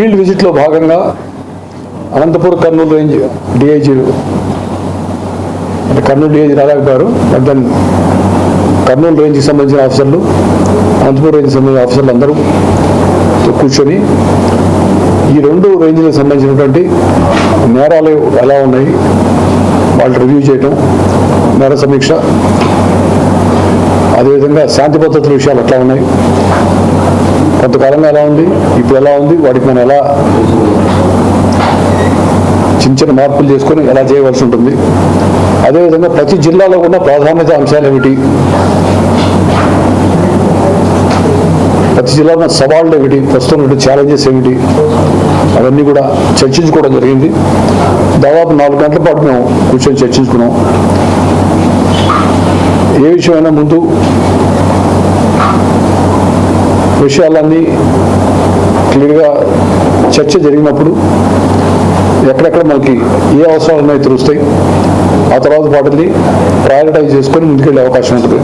Field విజిట్లో భాగంగా Anantapur Kurnool range డిఐజీలు అంటే కర్నూలు డిఐజీ రాలేకపోయారు బట్ దెన్ కర్నూలు రేంజ్కి సంబంధించిన ఆఫీసర్లు అనంతపూర్ రేంజ్కి సంబంధించిన ఆఫీసర్లు అందరూ కూర్చొని ఈ రెండు రేంజ్లకు సంబంధించినటువంటి నేరాలు ఎలా ఉన్నాయి వాళ్ళు రివ్యూ చేయటం నేర సమీక్ష అదేవిధంగా శాంతి భద్రతల విషయాలు ఎట్లా ఉన్నాయి కొంతకాలంగా ఎలా ఉంది? ఇప్పుడు ఎలా ఉంది? వాటికి మనం ఎలా చిన్న చిన్న మార్పులు చేసుకొని ఎలా చేయవలసి ఉంటుంది? అదేవిధంగా ప్రతి జిల్లాలో కూడా ప్రాధాన్యత అంశాలు ఏమిటి? ప్రతి జిల్లాలో సవాళ్ళు ఏమిటి? ప్రస్తుతం ఛాలెంజెస్ ఏమిటి? అవన్నీ కూడా చర్చించుకోవడం జరిగింది. దాదాపు నాలుగు గంటల పాటు మేము కూర్చొని చర్చించుకున్నాం. ఏ విషయమైనా ముందు విషయాలన్నీ క్లియర్గా చర్చ జరిగినప్పుడు ఎక్కడెక్కడ మనకి ఏ అవసరాలు ఉన్నాయో తెలుస్తాయి. ఆ తర్వాత వాటిని ప్రయారిటైజ్ చేసుకొని ముందుకెళ్ళే అవకాశం ఉంటుంది.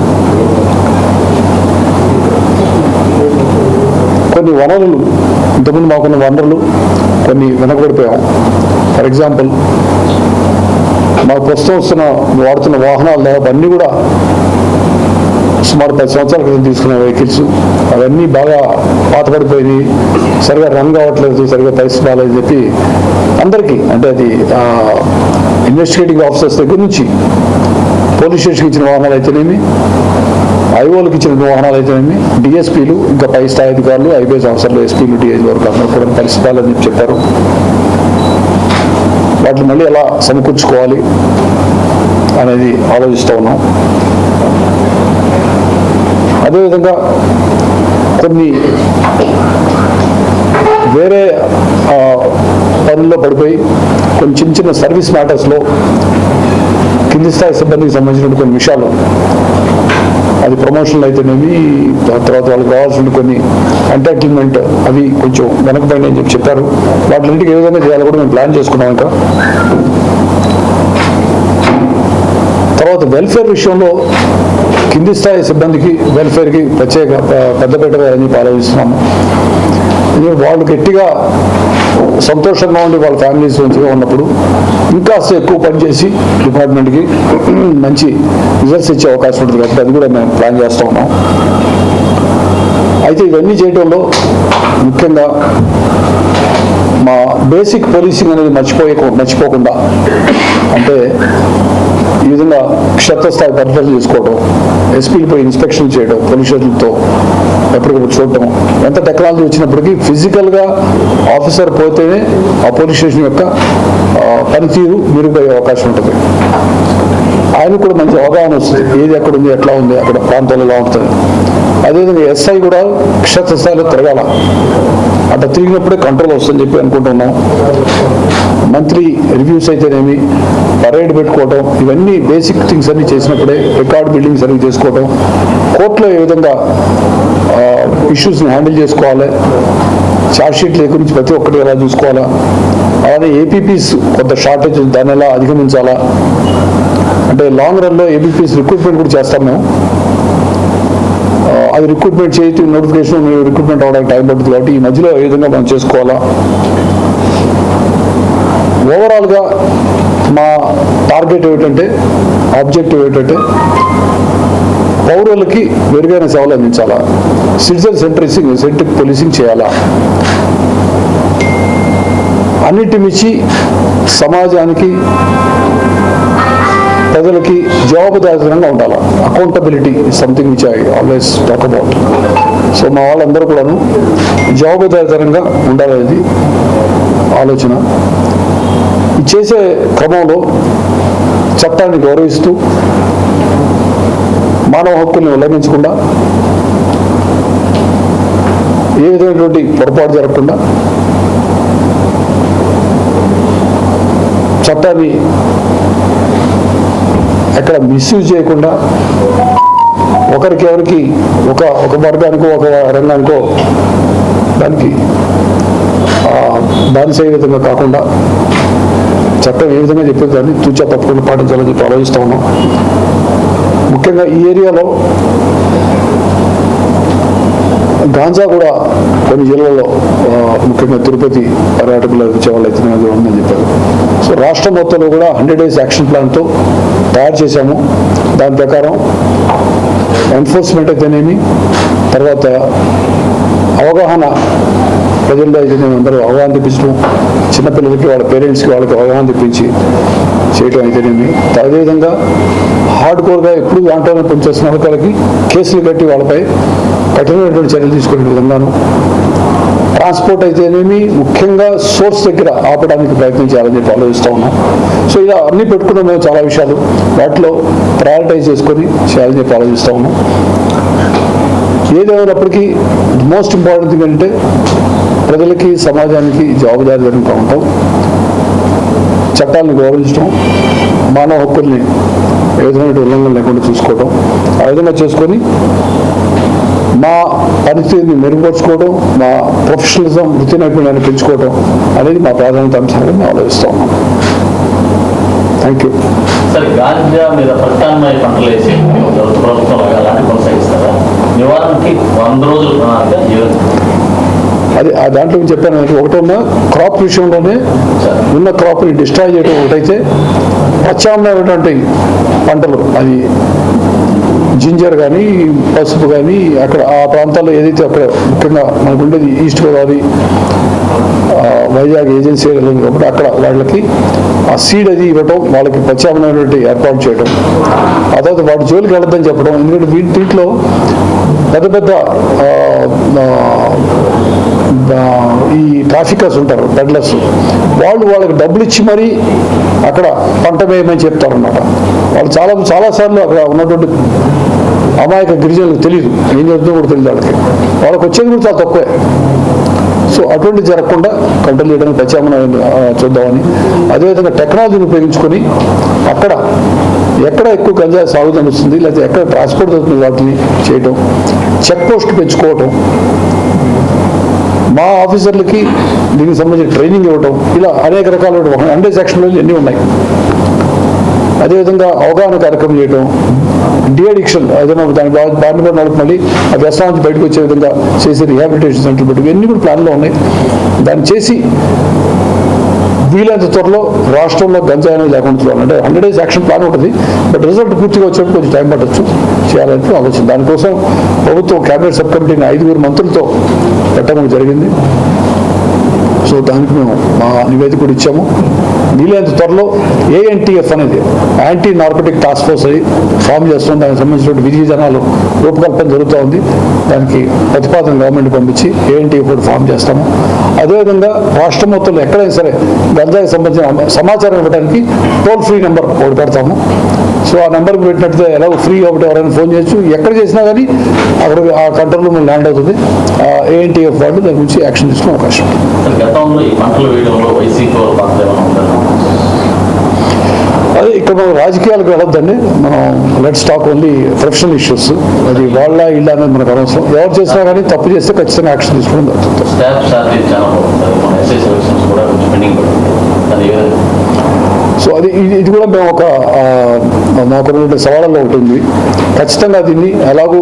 కొన్ని వనరులు ఇంతకుముందు మాకున్న వనరులు కొన్ని వెనకబడిపోయాం. ఫర్ ఎగ్జాంపుల్ మాకు ప్రస్తుతం వస్తున్న వాడుతున్న వాహనాలు అవన్నీ అన్నీ కూడా సుమారు పది సంవత్సరాల క్రితం తీసుకున్న వెహికల్స్. అవన్నీ బాగా పాతపడిపోయింది సరిగా రన్ కావట్లేదు సరిగా పరిస్థితి బాగాలేదని చెప్పి అందరికీ అంటే అది ఇన్వెస్టిగేటింగ్ ఆఫీసర్స్ దగ్గర నుంచి పోలీస్ స్టేషన్కి ఇచ్చిన వాహనాలు అయితేనేమి ఐఓలకు ఇచ్చిన వాహనాలు అయితేనేమి డిఎస్పీలు ఇంకా పై స్థాయి అధికారులు ఐపీఎస్ ఆఫీసర్లు ఎస్పీలు డిఐజీ వరకు అందరూ కూడా పరిస్థితి బాగాలేదని చెప్పి చెప్పారు. వాటిని మళ్ళీ ఎలా సమకూర్చుకోవాలి అనేది ఆలోచిస్తూ ఉన్నాం. అదేవిధంగా కొన్ని వేరే పనుల్లో పడిపోయి కొన్ని చిన్న చిన్న సర్వీస్ మ్యాటర్స్లో కింది స్థాయి సిబ్బందికి సంబంధించిన కొన్ని విషయాలు. అది ప్రమోషన్లు అయితేనేమి తర్వాత వాళ్ళకి కావాల్సిన కొన్ని ఎంటర్టైన్మెంట్ అవి కొంచెం వెనకబడి అని చెప్పి చెప్పారు. వాటిన్నింటికి ఏ విధంగా చేయాలో కూడా మేము ప్లాన్ చేసుకున్నాం ఇంకా తర్వాత వెల్ఫేర్ విషయంలో కింది స్థాయి సిబ్బందికి వెల్ఫేర్కి ప్రత్యేక ప- పెద్దపీట వేయాలని చెప్పి ఆలోచిస్తున్నాము వాళ్ళు గట్టిగా సంతోషంగా ఉండి వాళ్ళ ఫ్యామిలీస్ మంచిగా ఉన్నప్పుడు ఇంకా ఎక్కువ పనిచేసి డిపార్ట్మెంట్కి మంచి రిజల్ట్స్ ఇచ్చే అవకాశం ఉంటుంది కాబట్టి అది కూడా మేము ప్లాన్ చేస్తూ ఉన్నాం. అయితే ఇవన్నీ చేయడంలో ముఖ్యంగా బేసిక్ పోలీసింగ్ అనేది మర్చిపోయే మర్చిపోకుండా. అంటే ఈ విధంగా క్షేత్రస్థాయి పరిశీలన చేసుకోవడం ఎస్పీలపై ఇన్స్పెక్షన్ చేయడం పోలీసులతో ఎప్పటికప్పుడు చూడటం ఎంత టెక్నాలజీ వచ్చినప్పటికీ ఫిజికల్గా ఆఫీసర్ పోతేనే ఆ పోలీస్ స్టేషన్ యొక్క పనితీరు మెరుగుపోయే అవకాశం ఉంటుంది. ఆయనకు కూడా మంచి అవగాహన వస్తుంది. ఏది ఎక్కడ ఉంది ఎట్లా ఉంది అక్కడ ప్రాంతాలు ఎలా ఉంటుంది అదేవిధంగా ఎస్ఐ కూడా క్షేత్రస్థాయిలో తిరగాల. అట్లా తిరిగినప్పుడే కంట్రోల్ వస్తుందని చెప్పి అనుకుంటున్నాం. మంత్లీ రివ్యూస్ అయితేనేమి పరేడ్ పెట్టుకోవటం ఇవన్నీ బేసిక్ థింగ్స్ అన్ని చేసినప్పుడే రికార్డ్ బిల్డింగ్స్ అన్ని చేసుకోవటం. కోర్టులో ఏ విధంగా ఇష్యూస్ని హ్యాండిల్ చేసుకోవాలి. చార్జ్షీట్ల గురించి ప్రతి ఒక్కటి ఎలా చూసుకోవాలా. అలానే ఏపీపీస్ కొంత షార్టేజ్ దాన్ని ఎలా అధిగమించాలా. అంటే లాంగ్ రన్లో ఏబిపిఎస్ రిక్రూట్మెంట్ కూడా చేస్తాం మేము. అది రిక్రూట్మెంట్ చేసి నోటిఫికేషన్ రిక్రూట్మెంట్ అవడానికి టైం పడుతుంది కాబట్టి ఈ మధ్యలో ఏ విధంగా మనం చేసుకోవాలా? ఓవరాల్గా మా టార్గెట్ ఏమిటంటే ఆబ్జెక్టివ్ ఏంటంటే పౌరులకి మెరుగైన సేవలు అందించాలా? సిటిజన్ సెంట్రిసింగ్ సెంట్రిక్ పోలీసింగ్ చేయాలా? అన్నిటి మించి సమాజానికి ప్రజలకి జవాబుదారీతనంగా ఉండాలి? Accountability something which I always talk about so మా వాళ్ళందరూ కూడాను జవాబుదారీతనంగా ఉండాలనేది ఆలోచన. చేసే క్రమంలో చట్టాన్ని గౌరవిస్తూ మానవ హక్కుల్ని ఉల్లంఘించకుండా ఏ విధమైనటువంటి పొరపాటు జరగకుండా చట్టాన్ని ఎక్కడ మిస్యూజ్ చేయకుండా ఒకరికి ఎవరికి ఒక ఒక వర్గానికో ఒక రంగానికో దానికి బానిస ఏ విధంగా కాకుండా చట్టం ఏ విధంగా చెప్పేది దాన్ని తూచా తప్పకుండా పాటించాలని చెప్పి ఆలోచిస్తూ ఉన్నాం. ముఖ్యంగా ఈ ఏరియాలో గాంజా కూడా కొన్ని జిల్లాల్లో ముఖ్యంగా తిరుపతి పర్యాటకులు వచ్చే వాళ్ళు అయితే ఉందని చెప్పారు. సో రాష్ట్రం మొత్తంలో కూడా హండ్రెడ్ డేస్ యాక్షన్ ప్లాన్తో తయారు చేశాము. దాని ప్రకారం ఎన్ఫోర్స్మెంట్ అయితేనేమి తర్వాత అవగాహన ప్రజల్లో అయితే అందరూ అవగాహన తెప్పించడం చిన్నపిల్లలకి వాళ్ళ పేరెంట్స్కి వాళ్ళకి అవగాహన తెప్పించి చేయడం అయితేనేమి అదేవిధంగా హార్డ్ కోర్గా ఎప్పుడు దాంట్లోనే పనిచేస్తున్న వాళ్ళకి కేసులు కట్టి వాళ్ళపై కఠినమైనటువంటి చర్యలు తీసుకునే విధంగాను ట్రాన్స్పోర్ట్ అయితేనేమి ముఖ్యంగా సోర్స్ దగ్గర ఆపడానికి ప్రయత్నం చేయాలని చెప్పి ఆలోచిస్తూ ఉన్నాం. సో ఇలా అన్ని పెట్టుకున్న మేము చాలా విషయాలు. వాటిలో ప్రయారిటైజ్ చేసుకొని చేయాలని చెప్పి ఆలోచిస్తూ ఉన్నాం. ఏదేమైనప్పటికీ మోస్ట్ ఇంపార్టెంట్ థింగ్ అంటే ప్రజలకి సమాజానికి జవాబుదారీతనంగా ఉంటాం. చట్టాలను గౌరవించడం మానవ హక్కుల్ని ఏ విధమైన ఉల్లంఘన లేకుండా చూసుకోవడం ఆ విధంగా చేసుకొని మా పరిస్థితిని మెరుగుపరుచుకోవడం మా ప్రొఫెషనలిజం వృత్తి నైపుణ్యాన్ని పెంచుకోవడం అనేది మా ప్రాధాన్యత అంశాలుగా మేము ఆలోచిస్తూ ఉన్నాం. థ్యాంక్ యూ సరే గాంజా మీద ప్రత్యామ్నాయ పంటలు వేసి ప్రభుత్వం అలానే కొనసాగిస్తారా? నివారణకి వంద రోజులు ప్రణాళిక అది ఆ దాంట్లో చెప్పాను ఒకటి ఉన్న క్రాప్ విషయంలోనే ఉన్న క్రాప్ని డిస్ట్రాయ్ చేయడం ఒకటైతే ప్రత్యామ్నాయమైనటువంటి పంటలు. అది జింజర్ కానీ పసుపు కానీ అక్కడ ఆ ప్రాంతాల్లో ఏదైతే అక్కడ ముఖ్యంగా మనకు ఉండేది ఈస్ట్ గోదావరి వైజాగ్ ఏజెన్సీ ఏరియాలో కాబట్టి అక్కడ వాళ్ళకి ఆ సీడ్ అది ఇవ్వటం వాళ్ళకి ప్రత్యామ్నాయమైనటువంటి ఏర్పాటు చేయడం ఆ తర్వాత వాటి జోలికి వెళ్ళొద్దని చెప్పడం ఎందుకంటే వీటి దీంట్లో పెద్ద పెద్ద ఈ ట్రాఫికర్స్ ఉంటారు పెడ్లర్స్ వాళ్ళు వాళ్ళకి డబ్బులు ఇచ్చి మరీ అక్కడ పంట వేయమని చెప్తారన్నమాట. వాళ్ళు చాలా చాలాసార్లు అక్కడ ఉన్నటువంటి అమాయక గిరిజనులకు తెలియదు ఏం జరుగుతుందో కూడా తెలియదు వాళ్ళకి. వాళ్ళకి వచ్చేది కూడా చాలా తక్కువే. సో అటువంటి జరగకుండా కంట్రోల్ చేయడానికి ప్రత్యామ్నాయం చూద్దామని. అదేవిధంగా టెక్నాలజీని ఉపయోగించుకొని అక్కడ ఎక్కడ ఎక్కువ గంజా సాగు వస్తుంది లేకపోతే ఎక్కడ ట్రాన్స్పోర్ట్ జరుగుతుంది వాటిని చేయటం చెక్ పోస్ట్ పెంచుకోవటం మా ఆఫీసర్లకి దీనికి సంబంధించిన ట్రైనింగ్ ఇవ్వటం ఇలా అనేక రకాల హండ్రెడ్ సెక్షన్లు ఎన్ని ఉన్నాయి? అదేవిధంగా అవగాహన కార్యక్రమం చేయడం డిఅడిక్షన్ ఏదైనా దాని బా- బారిన వాళ్ళకి మళ్ళీ ఆ వ్యసనం నుంచి బయటకు వచ్చే విధంగా చేసే రిహాబిలిటేషన్ సెంటర్ పెట్టి ఇవన్నీ కూడా ప్లాన్లో ఉన్నాయి. దాన్ని చేసి వీలైనంత త్వరలో రాష్ట్రంలో గంజాయి అనేది లేకుండా చూడాలి అంటే హండ్రెడ్ డేస్ యాక్షన్ ప్లాన్ ఉంటుంది బట్ రిజల్ట్ పూర్తిగా వచ్చేప్పుడు కొంచెం టైం పట్టచ్చు చేయాలని ఆలోచన. దానికోసం ప్రభుత్వం కేబినెట్ సబ్ కమిటీని ఐదుగురు మంత్రులతో పెట్టడం జరిగింది. సో దానికి మేము మా నివేదిక కూడా ఇచ్చాము. వీలైనంత త్వరలో ఏఎన్టీఎఫ్ అనేది యాంటీ నార్కోటిక్ టాస్క్ ఫోర్స్ అది ఫామ్ చేస్తుంది. దానికి సంబంధించిన విధి విధానాలు రూపకల్పన జరుగుతూ ఉంది. దానికి ప్రతిపాదన గవర్నమెంట్ పంపించి ఏఎన్టీఎఫ్ కూడా ఫామ్ చేస్తాము. అదేవిధంగా రాష్ట్రం మొత్తంలో ఎక్కడైనా సరే గంజాయికి సంబంధించిన సమాచారం ఇవ్వడానికి టోల్ ఫ్రీ నెంబర్ ఒకటి పెడతాము. సో ఆ నెంబర్కి పెట్టినట్టు ఎలా ఫ్రీ ఒకటి ఎవరైనా ఫోన్ చేయొచ్చు. ఎక్కడ చేసినా కానీ అక్కడ ఆ కంట్రోల్లో ల్యాండ్ అవుతుంది. ఏఎన్టీఎఫ్ వాళ్ళు దాని గురించి యాక్షన్ తీసుకునే అవకాశం ఉంటుంది సరే గతంలో ఈ పంటలు వేయడంలో వైసీపీ వాళ్ళ పాత్ర ఏమైనా ఉందా అదే ఇక్కడ మనం రాజకీయాలకు వెళ్ళొద్దండి. మనం let's talk only professional issues అది వాళ్ళ ఇళ్ళ అనేది మనకు అనవసరం. ఎవరు చేసినా కానీ తప్పు చేస్తే ఖచ్చితంగా యాక్షన్ తీసుకోవడం జరుగుతుంది. సో అది ఇది ఇది కూడా మేము ఒక ఆ, మాకు ఉన్నటువంటి సవాళ్ళలో ఉంటుంది. ఖచ్చితంగా దీన్ని ఎలాగూ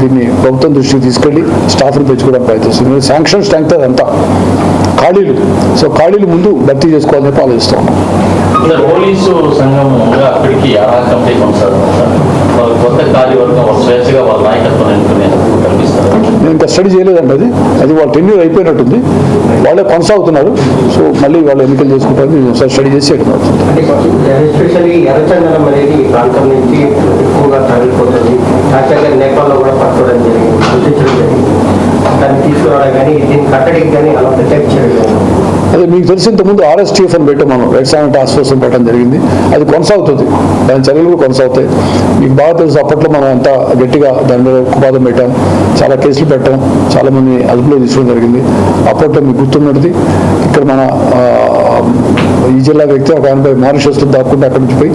దీన్ని ప్రభుత్వం దృష్టికి తీసుకెళ్ళి స్టాఫ్ని పెంచుకోవడానికి ప్రయత్నిస్తుంది శాంక్షన్ స్ట్రెంగ్త్ అదంతా. ఖాళీలు. సో ఖాళీలు ముందు భర్తీ చేసుకోవాలని చెప్పి ఆలోచిస్తాం పోలీసు సంఘం అక్కడికి ఆ సార్ వాళ్ళ కొత్త కార్యవర్గం వాళ్ళ స్వేచ్ఛగా వాళ్ళ నాయకత్వం ఎన్నుకునే నేను ఇంకా స్టడీ చేయలేదండి అది. అది వాళ్ళ టెన్యూర్ అయిపోయినట్టుంది. వాళ్ళే కొనసాగుతున్నారు. సో మళ్ళీ వాళ్ళు ఎన్నికలు చేసుకుంటారు నేను ఒకసారి స్టడీ చేసి ఎస్పెషల్లీ అనేది నుంచి ఎక్కువగా నేపాల్లో కూడా జరిగింది దాన్ని తీసుకురావడం కానీ దీన్ని కట్టడికి కానీ అలా ప్రత్యేక చేయడం అదే మీకు తెలిసి ఇంతకుముందు ఆర్ఎస్టీఎఫ్ అని పెట్టాం మనం. రెడ్ సాంగ్ టాస్క్ ఫోర్స్ అని పెట్టడం జరిగింది. అది కొనసాగుతుంది. దాని చర్యలు కూడా కొనసాగుతాయి. మీకు బాగా తెలుసు అప్పట్లో మనం అంత గట్టిగా దాని మీద ఉక్కుపాదం పెట్టాం. చాలా కేసులు పెట్టాం. చాలా మంది అదుపులో తీసుకోవడం జరిగింది. అప్పట్లో మీకు గుర్తున్నది ఇక్కడ మన ఈ జిల్లా వ్యక్తి ఒక ఆయనపై మారిషస్లో దాక్కుంటే అక్కడి నుంచి పోయి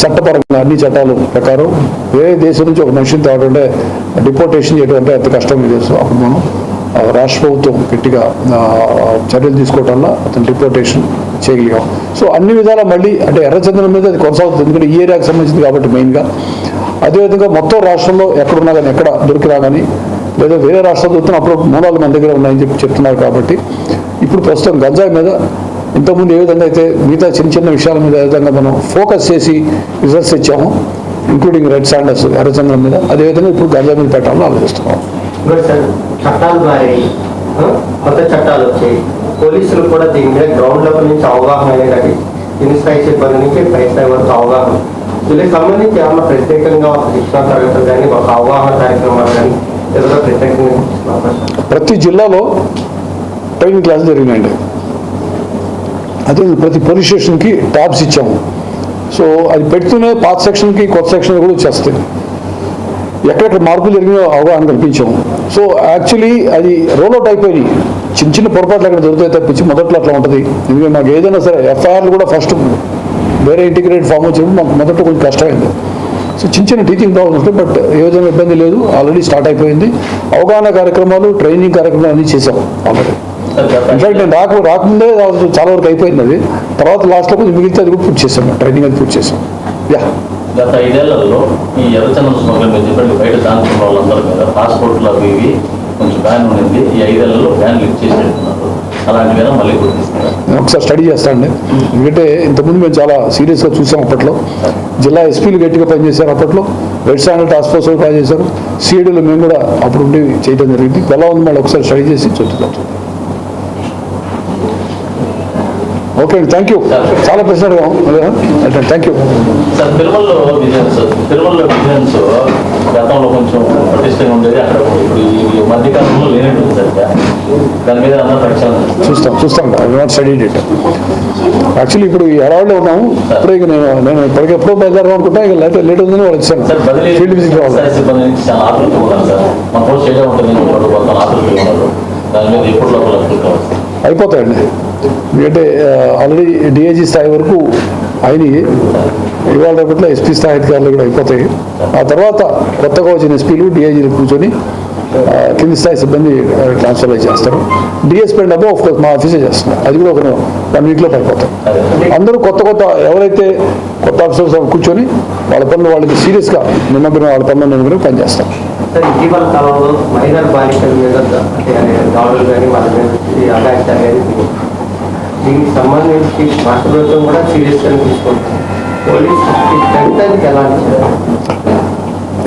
చట్టపరంగా అన్ని చట్టాలు ప్రకారం వేరే దేశం నుంచి ఒక మనిషిని తేవాలంటే డిపోర్టేషన్ చేయడం అంటే అంత కష్టం మీకు తెలుసు. అప్పుడు మనం రాష్ట్ర ప్రభుత్వం గట్టిగా చర్యలు తీసుకోవటం వల్ల అతను డిపోర్టేషన్ చేయగలిగాం. సో అన్ని విధాలా మళ్ళీ అంటే ఎర్రచందనం మీద అది కొనసాగుతుంది. ఎందుకంటే ఈ ఏరియాకి సంబంధించింది కాబట్టి మెయిన్గా అదేవిధంగా మొత్తం రాష్ట్రంలో ఎక్కడున్నా కానీ ఎక్కడ దొరికినా కానీ లేదా వేరే రాష్ట్రాలు చూస్తున్న అప్పుడు మూలాలు మన దగ్గర ఉన్నాయని చెప్పి చెప్తున్నారు కాబట్టి ఇప్పుడు ప్రస్తుతం గంజాయి మీద ఇంతకుముందు ఏ విధంగా అయితే మిగతా చిన్న చిన్న విషయాల మీద ఏ విధంగా మనం ఫోకస్ చేసి రిజల్ట్స్ ఇచ్చాము ఇంక్లూడింగ్ రెడ్ శాండర్స్ ఎర్రచంద్రం మీద అదేవిధంగా ఇప్పుడు గంజాయి మీద పెట్టాలని ఆలోచిస్తున్నాం. ఇప్పుడు చట్టాలు మారాయి కొత్త చట్టాలు వచ్చాయి. పోలీసులు కూడా దీని మీద గ్రౌండ్ లెవెల్ నుంచి అవగాహన అనేది కింది స్థాయి సిబ్బంది నుంచి పై స్థాయి వరకు అవగాహన. వీళ్ళకి సంబంధించి ఏమన్నా ప్రత్యేకంగా ఒక శిక్షణ తరగతులు కానీ ఒక అవగాహన కార్యక్రమాలు కానీ ఏదైనా ప్రత్యేకంగా ప్రతి జిల్లాలో ట్రైనింగ్ క్లాస్ జరిగినాయండి. అదే ప్రతి పోలీస్ స్టేషన్కి ట్యాబ్స్ ఇచ్చాము. సో అది పెడుతూనే పాత సెక్షన్కి కొత్త సెక్షన్ కూడా వచ్చేస్తాయి. ఎక్కడెక్కడ మార్పులు జరిగినాయో అవగాహన కల్పించాము సో యాక్చువల్లీ అది రోల్ అవుట్ అయిపోయి చిన్న చిన్న పొరపాట్లు అక్కడ దొరుకుతాయి తప్పించి మొదట్లో అట్లా ఉంటుంది. ఎందుకంటే మాకు ఏదైనా సరే ఎఫ్ఐఆర్లు కూడా ఫస్ట్ వేరే ఇంటిగ్రేటెడ్ ఫామ్ వచ్చినప్పుడు మాకు మొదట్లో కొంచెం కష్టమైంది. సో చిన్న చిన్న టీచింగ్ ప్రాబ్లమ్స్ ఉంటాయి బట్ ఏ విధంగా ఇబ్బంది లేదు. ఆల్రెడీ స్టార్ట్ అయిపోయింది. అవగాహన కార్యక్రమాలు ట్రైనింగ్ కార్యక్రమాలు అన్నీ చేసాం ఆల్రెడీ. ఇన్ఫాక్ట్ నేను రాక రాకముందే చాలా వరకు అయిపోయింది అది. తర్వాత లాస్ట్లో కొంచెం మిగిలితే అది కూడా పూర్తి చేశాను ట్రైనింగ్ అది పూర్తి చేసాం. యా గత ఐదేళ్ళలో ఈ ఎర్రచందన స్మగ్లింగ్ మీరు చెప్పండి బయట దాంట్లో వాళ్ళందరూ మీద పాస్పోర్ట్లు అవి ఇవి కొంచెం బ్యాన్ ఉండింది. ఈ ఐదేళ్ళలో బ్యాన్ లిఫ్ట్ చేసేట్టున్నారు అలాంటివైనా మళ్ళీ గుర్తిస్తున్నారు నేను ఒకసారి స్టడీ చేస్తానండి ఎందుకంటే ఇంతకుముందు మేము చాలా సీరియస్గా చూసాం అప్పట్లో. జిల్లా ఎస్పీలు గట్టిగా పనిచేశారు అప్పట్లో. రెడ్ స్టాండర్డ్ టాస్క్ ఫోర్స్ పనిచేశారు. సిఐడీలో మేము కూడా అప్పుడు ఉండి చేయడం జరిగింది. ఎలా ఉంది మళ్ళీ ఒకసారి స్టడీ చేసి చూద్దాం ఓకే అండి థ్యాంక్ యూ చాలా ప్రశ్న అడిగాం థ్యాంక్ యూ సార్ తిరుమలలో విజిలెన్స్ తిరుమలలో విజిలెన్స్ గతంలో కొంచెం పటిష్టంగా ఉండేది. అక్కడ ఇప్పుడు ఈ మధ్యకాలంలో లేనట్టుంది సరిగ్గా దాని మీద చూస్తాం చూస్తాం. I not study it actually ఇప్పుడు అరౌండ్లో ఉన్నాము. ఇప్పుడు ఇక నేను నేను ఇప్పటికి ఎప్పుడో బయలుదేరాం అనుకుంటా. ఇక లేట్ లేట్ ఉందని వాళ్ళు వచ్చాను సార్ ఫీల్డ్ విజిట్ సార్ కావాలి సార్. అయిపోతాయండి. ఎందుకంటే ఆల్రెడీ డిఐజీ స్థాయి వరకు అయినాయి. ఇవాళ రేపట్లో ఎస్పీ స్థాయి అధికారులు కూడా అయిపోతాయి. ఆ తర్వాత కొత్తగా వచ్చిన ఎస్పీలు డిఐజీలు కూర్చొని కింది స్థాయి సిబ్బంది ట్రాన్స్ఫర్ చేస్తారు. డిఎస్పీ అండ్ అబో కోర్స్ మా ఆఫీసే చేస్తున్నారు. అది కూడా ఒక వన్ వీక్లో పడిపోతాం అందరూ కొత్త కొత్త ఎవరైతే కొత్త ఆఫీసర్స్ కూర్చొని వాళ్ళ పనులు వాళ్ళకి సీరియస్గా నిమగ్నం వాళ్ళ పనులు నిమగ్నం పనిచేస్తారు ఇటీవల కాలంలో మైనర్ బాలికల మీద అంటే దాడులు కానీ వాళ్ళ మీద దీనికి సంబంధించి రాష్ట్ర ప్రభుత్వం కూడా సీరియస్గా తీసుకుంటుంది పోలీస్ స్ట్రెంగ్ ఎలాంటి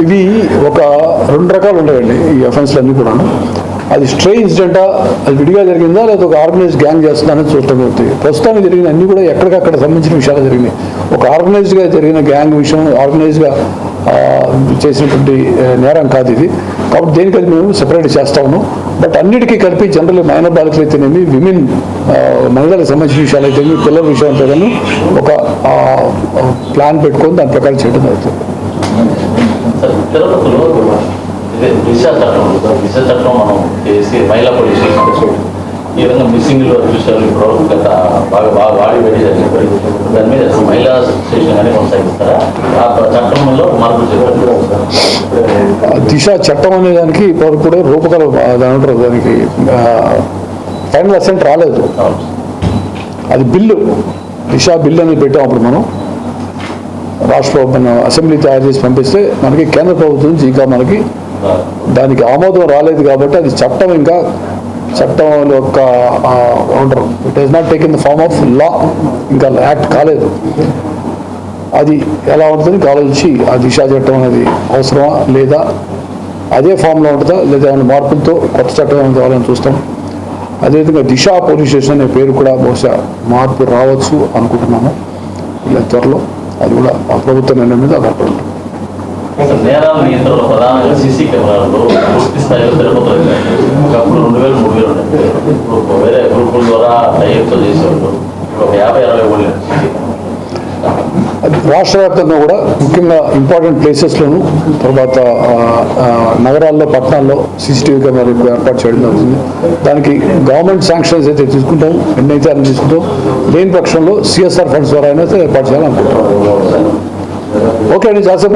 ఇవి ఒక రెండు రకాలు ఉంటాయండి ఈ అఫెన్స్లు అన్నీ కూడా అది స్ట్రే ఇన్సిడెంటా అది విడిగా జరిగిందా లేదా ఒక ఆర్గనైజ్ గ్యాంగ్ చేస్తుందా అనేది చూడటం అవుతుంది ప్రస్తుతానికి జరిగిన అన్ని కూడా ఎక్కడికక్కడ సంబంధించిన విషయాలు జరిగినాయి. ఒక ఆర్గనైజ్డ్గా జరిగిన గ్యాంగ్ విషయం ఆర్గనైజ్గా చేసినటువంటి నేరం కాదు ఇది. కాబట్టి దేనికి అది మేము సెపరేట్ చేస్తా ఉన్నాం బట్ అన్నిటికీ కలిపి జనరల్ మైనర్ బాలికలు అయితేనేమి విమెన్ మహిళలకు సంబంధించిన విషయాలు అయితేనేమి పిల్లల విషయం అయితేనేమి ఒక ప్లాన్ పెట్టుకొని దాని ప్రకారం చేయడం అవుతుంది దిశ చట్టం దిశ చట్టం మనం చేసి మహిళా పోలీస్ ఈ విధంగా మిస్సింగ్లు చూసారు ఇప్పుడు గత బాగా బాగా వాడి వేడి జరిగింది దాని మీద మహిళా స్టేషన్ కానీ కొనసాగిస్తారా? ఆ చట్టంలో మార్పులు ఆ దిశ చట్టం అనే దానికి ఇప్పుడు కూడా రూపకల్ దాని దానికి ఫైనల్ అసెంట్ రాలేదు. అది బిల్లు దిశ బిల్లు అనేది పెట్టాం అప్పుడు మనం. రాష్ట్ర మన అసెంబ్లీ తయారు చేసి పంపిస్తే మనకి కేంద్ర ప్రభుత్వం నుంచి ఇంకా మనకి దానికి ఆమోదం రాలేదు కాబట్టి అది చట్టం ఇంకా చట్టం యొక్క ఆ, it is not taken the form of law ఇంకా యాక్ట్ కాలేదు. అది ఎలా ఉంటుంది ఆలోచించి ఆ దిశా చట్టం అనేది అవసరమా లేదా? అదే ఫామ్లో ఉంటుందా? లేదా ఏమైనా మార్పులతో కొత్త చట్టం ఏమైనా కావాలని చూస్తాం. అదేవిధంగా దిశ పోలీస్ స్టేషన్ అనే పేరు కూడా బహుశా మార్పు రావచ్చు అనుకుంటున్నాము. ఇలా త్వరలో అది కూడా ఆ ప్రభుత్వ నిర్ణయం మీద ఆధారపడి ఉంటుంది. నేరాల నియంత్రణలో ప్రధానంగా సీసీ కెమెరాలు పూర్తి స్థాయిలో తిరుపతిలో ఒకప్పుడు రెండు వేలు మూడు వేలు ఉన్నాయి ఇప్పుడు వేరే గ్రూపుల ద్వారా టైప్తో చేసేవాళ్ళు. ఒక యాభై అరవై ఓళ్ళు రాష్ట్ర వ్యాప్తంగా కూడా ముఖ్యంగా ఇంపార్టెంట్ ప్లేసెస్లోను తర్వాత నగరాల్లో పట్టణాల్లో సీసీటీవీ కెమెరాలు ఏర్పాటు చేయడం జరుగుతుంది. దానికి గవర్నమెంట్ శాంక్షన్స్ అయితే తీసుకుంటాం ఎన్నైతే అన్ని తీసుకుంటాం లేని పక్షంలో సిఎస్ఆర్ ఫండ్స్ ద్వారా అయినా ఏర్పాటు చేయాలనుకుంటున్నాం. ఓకే అండి చాలాసేపు